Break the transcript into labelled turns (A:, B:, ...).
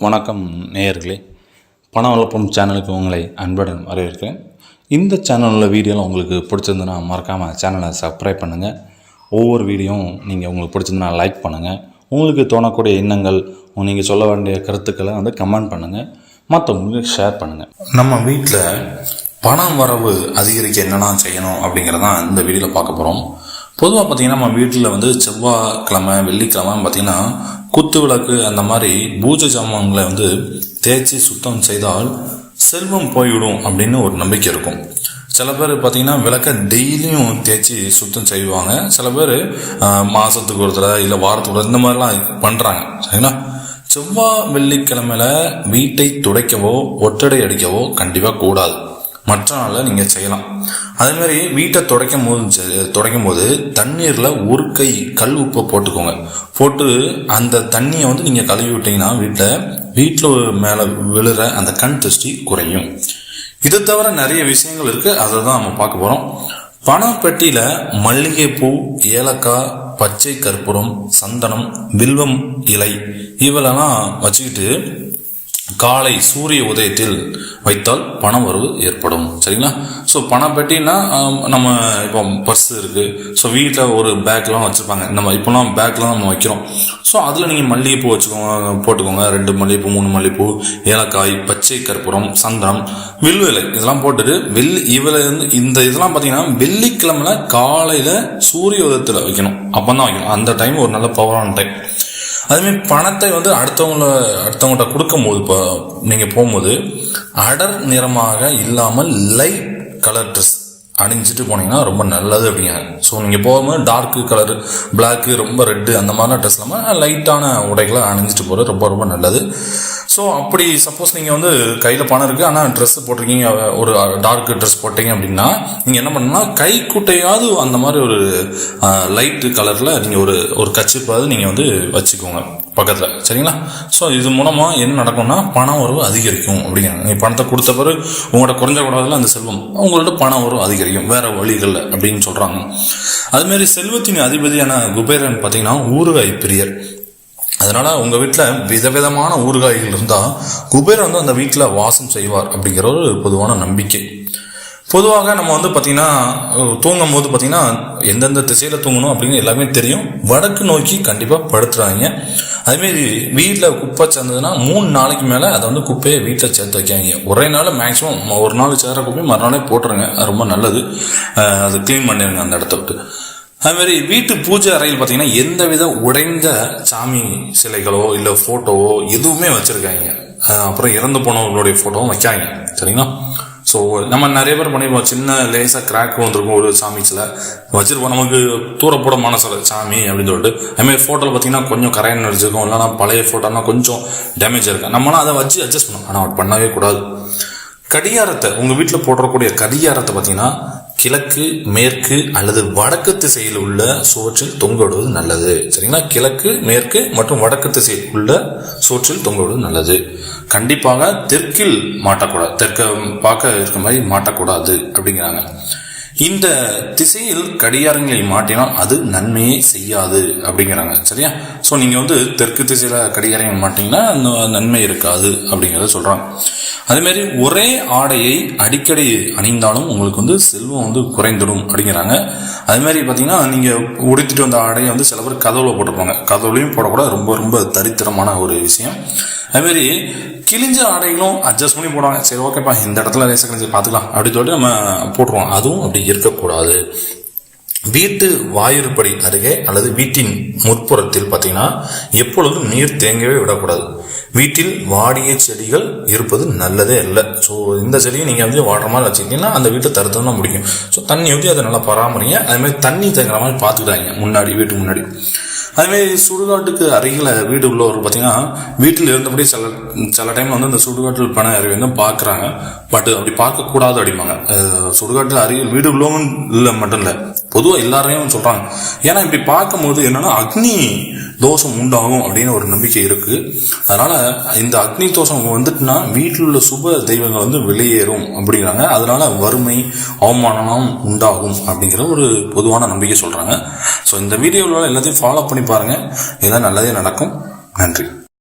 A: வணக்கம் நேயர்களே. பண வளர்ப்பும் சேனலுக்கு உங்களை அன்புடன் வரவேற்கிறேன். இந்த சேனலில் வீடியோலாம் உங்களுக்கு பிடிச்சிருந்துன்னா மறக்காமல் சேனலை சப்ஸ்கிரைப் பண்ணுங்கள் ஒவ்வொரு வீடியோவும் நீங்கள் உங்களுக்கு பிடிச்சிருந்தனா லைக் பண்ணுங்கள் உங்களுக்கு தோணக்கூடிய எண்ணங்கள் நீங்கள் சொல்ல வேண்டிய கருத்துக்களை வந்து கமெண்ட் பண்ணுங்கள் மற்றவங்களுக்கு ஷேர் பண்ணுங்கள் நம்ம வீட்டில் பணம் வரவு அதிகரிக்க என்னென்ன செய்யணும் அப்படிங்கிறதான் இந்த வீடியோவில் பார்க்க போகிறோம் பொதுவாக பார்த்தீங்கன்னா நம்ம வீட்டில் வந்து செவ்வாய்க்கிழமை வெள்ளிக்கிழமை பார்த்தீங்கன்னா குத்து விளக்கு அந்த மாதிரி பூஜை சாமான்களை வந்து தேய்ச்சி சுத்தம் செய்தால் செல்வம் போய்விடும் அப்படின்னு ஒரு நம்பிக்கை இருக்கும். சில பேர் பார்த்தீங்கன்னா விளக்க டெய்லியும் தேய்ச்சி சுத்தம் செய்வாங்க. சில பேர் மாதத்துக்கு ஒரு தடவை இல்லை வாரத்துக்கு ஒரு இந்த மாதிரிலாம் பண்ணுறாங்க சரிங்களா? செவ்வாய் வெள்ளிக்கிழமையில வீட்டை துடைக்கவோ ஒட்டடை அடிக்கவோ கண்டிப்பாக கூடாது. மற்ற நாளில் நீங்கள் செய்யலாம். அதேமாதிரி வீட்டை துடைக்கும் போது துடைக்கும் போது தண்ணீரில் ஒரு கை கல் உப்பை போட்டுக்கோங்க. போட்டு அந்த தண்ணியை வந்து நீங்கள் கழுவி விட்டீங்கன்னா வீட்டில் வீட்டில் மேலே விழுற அந்த கண் திருஷ்டி குறையும். இதை தவிர நிறைய விஷயங்கள் இருக்குது அதை தான் நம்ம பார்க்க போகிறோம் பணப்பெட்டியில் மல்லிகைப்பூ ஏலக்காய் பச்சை கற்பூரம் சந்தனம் வில்வம் இலை இவளெல்லாம் வச்சுக்கிட்டு காலை சூரிய உதயத்தில் வைத்தால் பண வரவு ஏற்படும். சரிங்களா? ஸோ பணப்பெட்டின்னா ஆம், நம்ம இப்போ பர்ஸ் இருக்குது ஸோ வீட்டில் ஒரு பேக்லாம் வச்சுருப்பாங்க. நம்ம இப்போலாம் பேக்லாம் நம்ம வைக்கிறோம். ஸோ அதில் நீங்கள் மல்லிகைப்பூ வச்சுக்கோங்க போட்டுக்கோங்க. ரெண்டு மல்லிகைப்பூ மூணு மல்லிகைப்பூ ஏலக்காய் பச்சை கற்பூரம் சந்தனம் வில்விலை இதெல்லாம் போட்டுட்டு வெள்ளி இவளை வந்து இந்த இதெல்லாம் பார்த்தீங்கன்னா வெள்ளிக்கிழமைல காலையில் சூரிய உதயத்தில் வைக்கணும். அப்போ தான் வைக்கணும். அந்த டைம் ஒரு நல்ல பவரான டைம் அதுமாரி பணத்தை வந்து அடுத்தவங்கள அடுத்தவங்கள்ட்ட கொடுக்கும்போது இப்போ நீங்கள் போகும்போது அடர் நிறமாக இல்லாமல் லைட் கலர் ட்ரெஸ் அணிஞ்சிட்டு போனீங்கன்னா ரொம்ப நல்லது அப்படிங்க. ஸோ நீங்கள் போகும்போது டார்க்கு கலர் பிளாக்கு ரொம்ப ரெட்டு அந்த மாதிரிலாம் ட்ரெஸ் இல்லாமல் லைட்டான உடைகளை அணிஞ்சிட்டு போகிறது ரொம்ப ரொம்ப நல்லது. ஸோ அப்படி சப்போஸ் நீங்கள் வந்து கையில் பணம் இருக்குது ஆனால் ட்ரெஸ் போட்டிருக்கீங்க ஒரு டார்க் ட்ரெஸ் போட்டீங்க அப்படின்னா நீங்கள் என்ன பண்ணணும்னா கைக்குட்டையாவது அந்த மாதிரி ஒரு லைட்டு கலரில் நீங்கள் ஒரு ஒரு கச்சிப்பாவது நீங்கள் வந்து வச்சுக்கோங்க பக்கத்தில். சரிங்களா? ஸோ இது மூலமாக என்ன நடக்கும்னா பணம் வரவு அதிகரிக்கும் அப்படிங்கிறாங்க. நீங்கள் பணத்தை கொடுத்த பிறகு உங்கள்கிட்ட குறைஞ்ச கூடாதுல அந்த செல்வம் உங்கள்கிட்ட பணம் வரவு அதிகரிக்கும். வேறு வழிகளில் அப்படின்னு சொல்கிறாங்க அதுமாரி செல்வத்தின் அதிபதியான குபேரன் பார்த்தீங்கன்னா ஊறுகாய் பிரியர். அதனால் உங்கள் வீட்டில் விதவிதமான ஊறுகாய்கள் இருந்தால் குபேரன் வந்து அந்த வீட்டில் வாசம் செய்வார் அப்படிங்கிற ஒரு பொதுவான நம்பிக்கை. பொதுவாக நம்ம வந்து பார்த்திங்கன்னா தூங்கும் போது பார்த்திங்கன்னா எந்தெந்த திசையில் தூங்கணும் அப்படின்னு எல்லாமே தெரியும். வடக்கு நோக்கி கண்டிப்பாக படுத்துறாங்க. அதேமாரி வீட்டில் குப்பை சேர்ந்ததுன்னா மூணு நாளைக்கு மேலே அதை வந்து குப்பையை வீட்டில் சேர்த்து வைக்காங்க ஒரே நாள் மேக்ஸிமம் ஒரு நாள் சேர்ற குப்பையும் மறுநாளே போட்டுருங்க. அது ரொம்ப நல்லது. அது அதை க்ளீன் பண்ணிடுங்க அந்த இடத்த விட்டு. அது மாதிரி வீட்டு பூஜை அறையில் பார்த்தீங்கன்னா எந்த வித உடைந்த சாமி சிலைகளோ இல்லை ஃபோட்டோவோ எதுவுமே வச்சுருக்காங்க. அப்புறம் இறந்து போனவங்களுடைய ஃபோட்டோவும் வைக்காங்க. சரிங்களா? ஸோ நம்ம நிறைய பேர் பண்ணியிருப்போம் சின்ன லேசாக கிராக் வந்திருக்கும் ஒரு சாமி சிலை. வச்சிருப்போம். நமக்கு தூரப்போட மனசில் சாமி அப்படின்னு சொல்லிட்டு. அதுமாதிரி ஃபோட்டோவில் பார்த்தீங்கன்னா கொஞ்சம் கரையன் அடிச்சிருக்கும். இல்லைனா பழைய ஃபோட்டோனா கொஞ்சம் டேமேஜ் இருக்கும். நம்மளாம் அதை வச்சு அட்ஜஸ்ட் பண்ணணும். ஆனால் பண்ணவே கூடாது. கடியாரத்தை உங்கள் வீட்டில் போடுறக்கூடிய கடியாரத்தை பார்த்தீங்கன்னா கிழக்கு மேற்கு அல்லது வடக்கு திசையில் உள்ள சுவற்றில் தொங்க விடுவது நல்லது. சரிங்களா? கிழக்கு மேற்கு மற்றும் வடக்கு திசையில் உள்ள சுவற்றில் தொங்க விடுவது நல்லது. கண்டிப்பாக தெற்கில் மாட்டக்கூடாது. தெற்க பார்க்க இருக்க மாதிரி மாட்டக்கூடாது. அப்படிங்கிறாங்க. இந்த திசையில் கடிகாரங்களை மாட்டினால் அது நன்மையே செய்யாது அப்படிங்கிறாங்க சரியா? ஸோ நீங்கள் வந்து தெற்கு திசையில் கடிகாரங்கள் மாட்டிங்கன்னா நன்மை இருக்காது அப்படிங்கிறத சொல்கிறாங்க அதேமாரி ஒரே ஆடையை அடிக்கடி அணிந்தாலும் உங்களுக்கு வந்து செல்வம் வந்து குறைந்துடும் அப்படிங்கிறாங்க. அது மாதிரி பார்த்தீங்கன்னா நீங்கள் உடுத்திட்டு வந்த ஆடையை வந்து சில பேர் கதவுல போட்டிருப்பாங்க. கதவுலையும் போடக்கூடாது. ரொம்ப ரொம்ப தரித்திரமான ஒரு விஷயம். அதுமாரி கிழிஞ்ச ஆடைகளும் அட்ஜஸ்ட் பண்ணி போடுவாங்க. சரி ஓகேப்பா இந்த இடத்துல ரேச கிழிஞ்சு பார்த்துக்கலாம். அப்படின்னு சொல்லிட்டு நம்ம போட்டுருவோம். அதுவும் அப்படி இருக்கக்கூடாது. வீட்டு வாயுறுப்படி அருகே அல்லது வீட்டின் முற்புறத்தில் பார்த்தீங்கன்னா எப்பொழுதும் நீர் தேங்கவே விடக்கூடாது. வீட்டில் வாடிய செடிகள் இருப்பது நல்லதே இல்லை ஸோ இந்த செடியை நீங்கள் வந்து வாடுற மாதிரி வச்சுக்கிட்டீங்கன்னா அந்த வீட்டை தருத்தம்னா முடிக்கும் ஸோ தண்ணி ஊற்றி அதை நல்லா பராமரிங்க? அதுமாதிரி தண்ணி தேங்குற மாதிரி பார்த்துக்கிட்டாங்க முன்னாடி வீட்டுக்கு முன்னாடி. அதுமாரி சுடுகாட்டுக்கு அருகில் வீடு உள்ளவர் பார்த்தீங்கன்னா வீட்டில் இருந்தபடி சில சில டைம் வந்து இந்த சுடுகாட்டில் பண அறிவை வந்து பார்க்குறாங்க பட் அப்படி பார்க்கக்கூடாது அப்படிம்பாங்க. சுடுகாட்டில் அருகில் வீடு உள்ளவங்க இல்லை மட்டும் இல்லை. பொதுவாக எல்லாரையும் சொல்கிறாங்க ஏன்னா இப்படி பார்க்கும்போது என்னென்னா அக்னி தோஷம் உண்டாகும் அப்படின்னு ஒரு நம்பிக்கை இருக்குது அதனால் இந்த அக்னி தோஷம் வந்துட்டுனா வீட்டில் உள்ள சுப தெய்வங்கள் வந்து வெளியேறும் அப்படிங்கிறாங்க. அதனால் வறுமை அவமானம் உண்டாகும் அப்படிங்கிற ஒரு பொதுவான நம்பிக்கை சொல்கிறாங்க ஸோ இந்த வீடியோவில் எல்லாத்தையும் ஃபாலோ பண்ணி பாருங்கள் இதெல்லாம் நல்லதே நடக்கும். நன்றி.